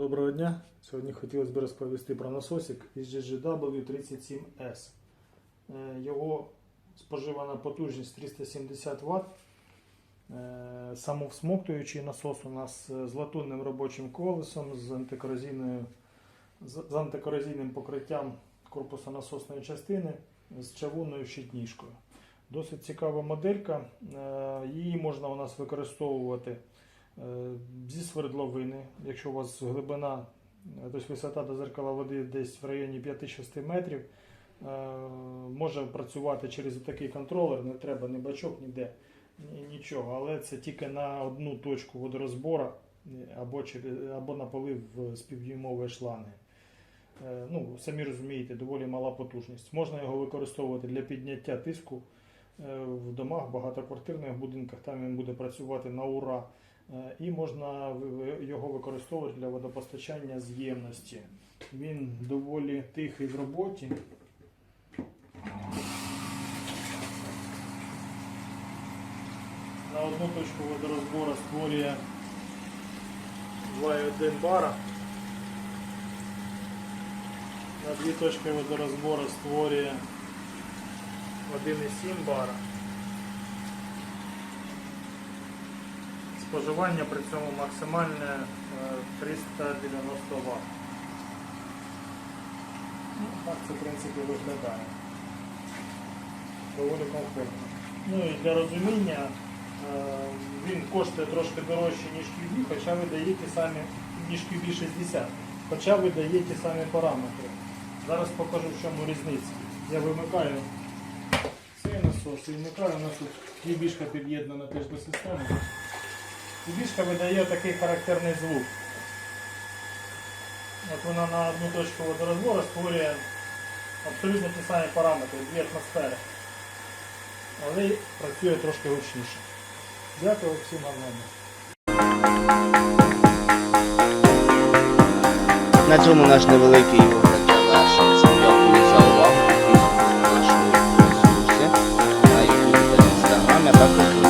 Доброго дня. Сьогодні хотілося б розповісти про насосик із GGW37S. Е, Його споживана потужність 370 Вт. Е, Самовсмоктуючий насос у нас з латунним робочим колесом, з антикорозійною з антикорозійним покриттям корпусу насосної частини з чавунною щитніжкою. Досить цікава моделька. Е, Її можна у нас використовувати зі свердловини, якщо у вас глибина, е, тобто висота до зеркала води десь в районі 5-6 метрів. е, Може працювати через такий контролер, не треба ні бачок, ніде, нічого. Але це тільки на одну точку водорозбора е, або, або на полив в співдюймової шланги. Е, Ну, самі розумієте, доволі мала потужність. Можна його використовувати для підняття тиску е, в домах, багатоквартирних будинках, там він буде працювати на ура. Е, І можна його використовувати для водопостачання з ємності. Він доволі тихий в роботі. На одну точку водорозбору створює 2,1 бара. На дві точки водорозбору створює 1,7 бара. Споживання при цьому максимальне е, 390 Вт. Ну, так це в принципі виглядає. Доволі комфортно. Ну і для розуміння е, він коштує трошки дорожче, ніж QB, хоча видає ті самі, ніж QB 60, хоча видає ті самі параметри. Зараз покажу в чому різниця. Я вимикаю цей насос і вмикаю, у нас тут QB під'єднана теж до системи. Кубішка видає такий характерний звук. От вона на одну точку водорозбору створює абсолютно ті самі параметри, дві атмосфери. Але працює трошки гучніше. Дякую всім гарному. На цьому наш невеликий огляд для наших Дякую за увагу. Підписуйтесь на нашому на YouTube та Instagram, а також